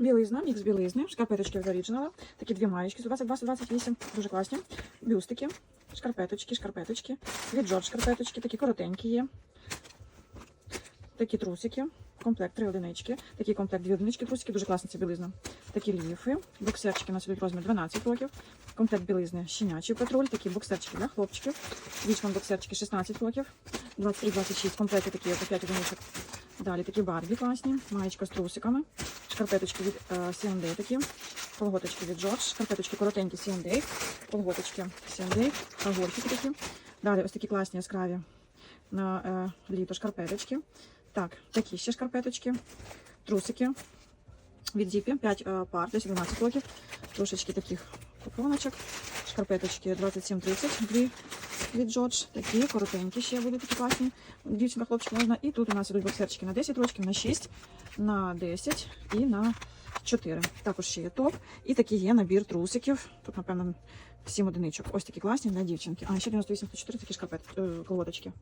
Білизна, мікс білизни, шкарпеточки від Original, такі дві маєчки, 122-128, дуже класні. Бюстики, шкарпеточки, шкарпеточки, від Джордж шкарпеточки, такі коротенькі є. Такі трусики, комплект три одинички, такий комплект дві одинички, трусики, дуже класна ця білизна. Такі ліфи, боксерчики у нас ідуть розмір 12 років, комплект білизни щенячий патруль, такі боксерчики для хлопчиків, вічман боксерчики 16 років, 23-26, комплекти такі, по 5 одиничок. Далі такі барбі класні, маєчка з трусиками, шкарпеточки від е, такі, колготочки від George, шкарпеточки коротенькі C&A, колготочки C&A, агорчики такі. Далі ось такі класні яскраві на е, літо шкарпеточки. Так, такі ще шкарпеточки, трусики від Діпі, 5 е, пар, десь 12 років, трошечки таких купоночок, шкарпеточки 27-30, дві від Джордж, такі коротенькі ще будуть такі класні. Дівчинка, хлопчик можна. І тут у нас ідуть боксерчики на 10 рочків, на 6, на 10 і на 4. Також ще є топ. І такий є набір трусиків. Тут, напевно, 7 одиничок. Ось такі класні для дівчинки. А, ще 98 104 такі шкарпет, е, колодочки.